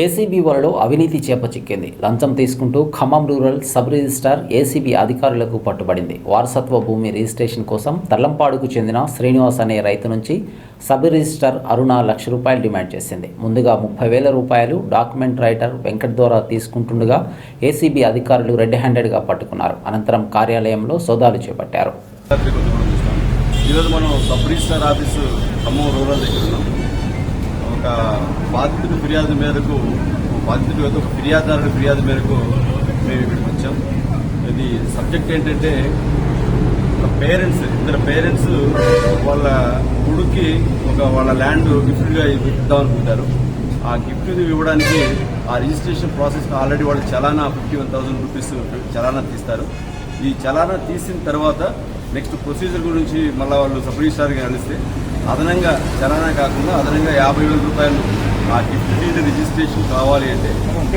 ACB వలలో అవినీతి చేపచిక్కింది. లంచం తీసుకుంటూ Khammam rural sub registrar ACB అధికారులకు పట్టుబడింది. వారసత్వ భూమి రిజిస్ట్రేషన్ కోసం తల్లంపాడుకు చెందిన శ్రీనివాస్ అనే రైతు నుంచి సబ్ రిజిస్టార్ అరుణ లక్ష రూపాయలు డిమాండ్ చేసింది. ముందుగా ముప్పై వేల రూపాయలు డాక్యుమెంట్ రైటర్ వెంకట్ ద్వారా తీసుకుంటుండగా ఏసీబీ అధికారులు రెడ్ హ్యాండెడ్గా పట్టుకున్నారు. అనంతరం కార్యాలయంలో సోదాలు చేపట్టారు. ఈరోజు మనం sub registrar office Khammam rural దగ్గర ఉన్నాం. ఒక బాధితుడి ఫిర్యాదు మేరకు బాధితుడి యొక్క ఒక ఫిర్యాదుదారుడి ఫిర్యాదు మేరకు మేము ఇక్కడికి వచ్చాం. ఇది సబ్జెక్ట్ ఏంటంటే పేరెంట్స్ ఇద్దరు పేరెంట్స్ వాళ్ళ కొడుక్కి ఒక వాళ్ళ ల్యాండ్ గిఫ్ట్గా ఇద్దాం అనుకుంటారు. ఆ గిఫ్ట్ ఇవ్వడానికి ఆ రిజిస్ట్రేషన్ ప్రాసెస్ ఆల్రెడీ వాళ్ళు చలానా ఫిఫ్టీ వన్ థౌసండ్ రూపీస్ చలానా తీస్తారు. ఈ చలానా తీసిన తర్వాత నెక్స్ట్ ప్రొసీజర్ గురించి మళ్ళీ వాళ్ళు సబ్ రిజిస్టార్గా కలిస్తే అదనంగా చలానా కాకుండా అదనంగా యాభై వేల రూపాయలు ఆ గిఫ్ట్ రిజిస్ట్రేషన్ కావాలి అంటే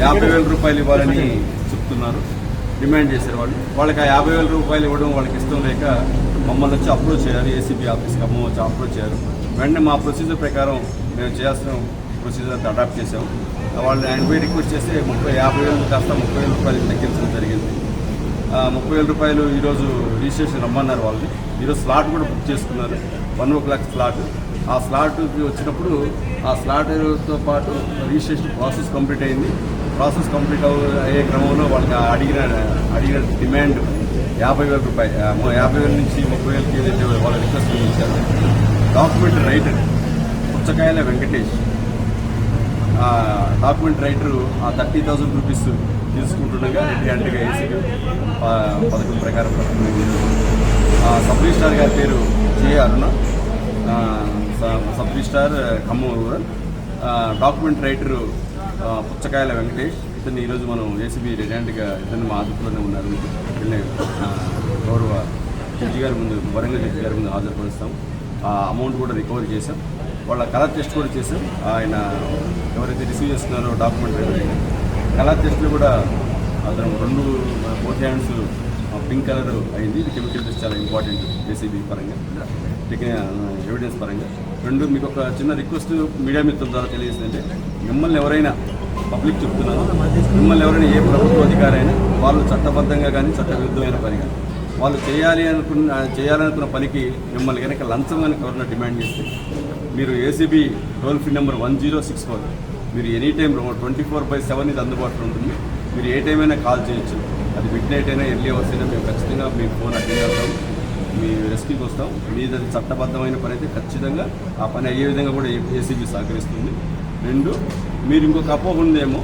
యాభై వేల రూపాయలు ఇవ్వాలని చెప్తున్నారు. డిమాండ్ చేశారు వాళ్ళు. వాళ్ళకి ఆ యాభై వేల రూపాయలు ఇవ్వడం వాళ్ళకి ఇష్టం లేక మమ్మల్ని వచ్చి అప్రోచ్ చేయాలి. ఏసీబీ ఆఫీస్కి అమ్మ వచ్చి అప్రోచ్ చేయారు వెంటనే మా ప్రొసీజర్ ప్రకారం మేము చేయాల్సిన ప్రొసీజర్ అంతా అడాప్ట్ చేసాం వాళ్ళని ఎనభై రిక్వెస్ట్ చేస్తే ముప్పై యాభై వేలు కాస్త ముప్పై వేల రూపాయలు తగ్గించడం జరిగింది. ముప్పై వేల రూపాయలు ఈరోజు రిజిస్ట్రేషన్ రమ్మన్నారు వాళ్ళని. ఈరోజు స్లాట్ కూడా బుక్ చేసుకున్నారు. One o'clock slot. ఆ స్లాట్కి వచ్చినప్పుడు ఆ స్లాట్తో పాటు రిజిస్ట్రేషన్ ప్రాసెస్ కంప్లీట్ అయింది. ప్రాసెస్ కంప్లీట్ అయ్యే క్రమంలో వాళ్ళకి అడిగిన అడిగిన డిమాండ్ యాభై వేల రూపాయలు యాభై వేల నుంచి ముప్పై వేలకి ఏదైతే వాళ్ళ రిక్వెస్ట్ ఇచ్చారు డాక్యుమెంట్ రైటర్ పుచ్చకాయల వెంకటేష్. ఆ డాక్యుమెంట్ రైటర్ ఆ థర్టీ థౌసండ్ రూపీస్ తీసుకుంటుండగా రెడ్డి అంటగా వేసి పథకం ప్రకారం ఆ సబ్ రిజిస్టార్ గారి పేరు J Aruna sub registrar Khammam rural. Document writer Puchakayala Venkatesh. ఇతన్ని ఈరోజు మనం ఏసీబీ రెడ్డి ఇతన్ని మా ఆదుపులోనే ఉన్నారు. గౌరవ జడ్జి గారి ముందు వరంగల్ జడ్జి గారి ముందు హాజరుపరుస్తాం. ఆ అమౌంట్ కూడా రికవరీ చేశాం. వాళ్ళ కలర్ టెస్ట్ కూడా చేశాం. ఆయన ఎవరైతే రిసీవ్ చేస్తున్నారో డాక్యుమెంట్ కలర్ టెస్ట్లో కూడా అతను రెండు బోత్ హ్యాండ్స్ పింక్ కలర్ అయింది. ఇది కెమికల్ టెస్ట్ చాలా ఇంపార్టెంట్ ఏసీబీ పరంగా. టెక్ని ఎవిడెన్స్ పరంగా. రెండు మీకు ఒక చిన్న రిక్వెస్ట్ మీడియా మిత్రుల ద్వారా తెలియజేసిందంటే మిమ్మల్ని ఎవరైనా పబ్లిక్ చెప్తున్నారు మిమ్మల్ని ఎవరైనా ఏ ప్రభుత్వ అధికారి అయినా వాళ్ళు చట్టబద్ధంగా కానీ చట్టవిరుద్ధమైన పని కానీ వాళ్ళు చేయాలి అనుకున్న చేయాలనుకున్న పనికి మిమ్మల్ని కనుక లంచం కనుక ఎవరైనా డిమాండ్ చేస్తే మీరు ACB toll free number one zero six four మీరు any time twenty four by seven ఇది అందుబాటులో ఉంటుంది. మీరు ఏ టైం అయినా కాల్ చేయొచ్చు. అది మిడ్ నైట్ అయినా ఎర్లీ అవర్స్ అయినా మేము ఖచ్చితంగా మీ ఫోన్ అటెండ్ అవుతాం మీ రెస్క్యూకి వస్తాం. మీద అది చట్టబద్ధమైన పని అయితే ఖచ్చితంగా ఆ పని అయ్యే విధంగా కూడా ఏసీబీ సహకరిస్తుంది. రెండు మీరు ఇంకొక అపోహ ఉందేమో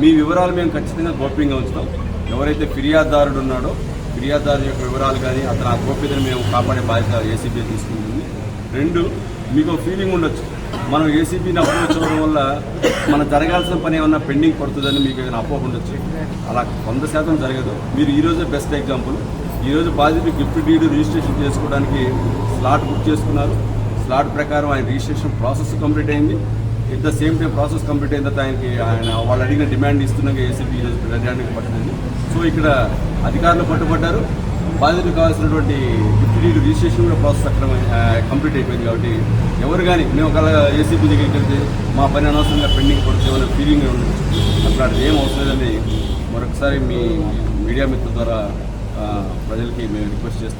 మీ వివరాలు మేము ఖచ్చితంగా గోప్యంగా ఉంచుతాం. ఎవరైతే ఫిర్యాదుదారుడు ఉన్నాడో ఫిర్యాదుదారు యొక్క వివరాలు కానీ అతను ఆ గోప్యతను మేము కాపాడే బాధ్యత ఏసీబీ తీసుకుంటుంది. రెండు మీకు ఫీలింగ్ ఉండొచ్చు. మనం ఏసీబీని అప్రోచ్ అవ్వడం వల్ల మనం జరగాల్సిన పని ఏమన్నా పెండింగ్ పడుతుందని మీకు ఏమైనా అపోహ ఉండొచ్చు. అలా వంద శాతం జరగదు. మీరు ఈరోజే బెస్ట్ ఎగ్జాంపుల్ ఈరోజు బాధితుడు గిఫ్ట్ డీడ్ రిజిస్ట్రేషన్ చేసుకోవడానికి స్లాట్ బుక్ చేసుకున్నారు. స్లాట్ ప్రకారం ఆయన రిజిస్ట్రేషన్ ప్రాసెస్ కంప్లీట్ అయింది. It the same time process complete అయిన తర్వాత ఆయనకి ఆయన వాళ్ళు అడిగిన డిమాండ్ ఇస్తున్నాక ఏసీబీ ఈరోజు ప్రజానికి పట్టింది. సో ఇక్కడ అధికారులు పట్టుబడ్డారు. బాధితులకు కావాల్సినటువంటి గిఫ్ట్ డీడ్ రిజిస్ట్రేషన్ కూడా ప్రాసెస్ అక్కడ కంప్లీట్ అయిపోయింది కాబట్టి ఎవరు కానీ మేము ఒకవేళ ఏసీపీ దగ్గరికి వెళ్తే మా పని అనవసరంగా పెండింగ్ పడుతుంది ఏమైనా ఫీలింగ్ ఉండొచ్చు అట్లాంటిది ఏం అవసరం లేదని మరొకసారి మీ మీడియా మిత్రుల ద్వారా ప్రజలకి మేము రిక్వెస్ట్ చేస్తా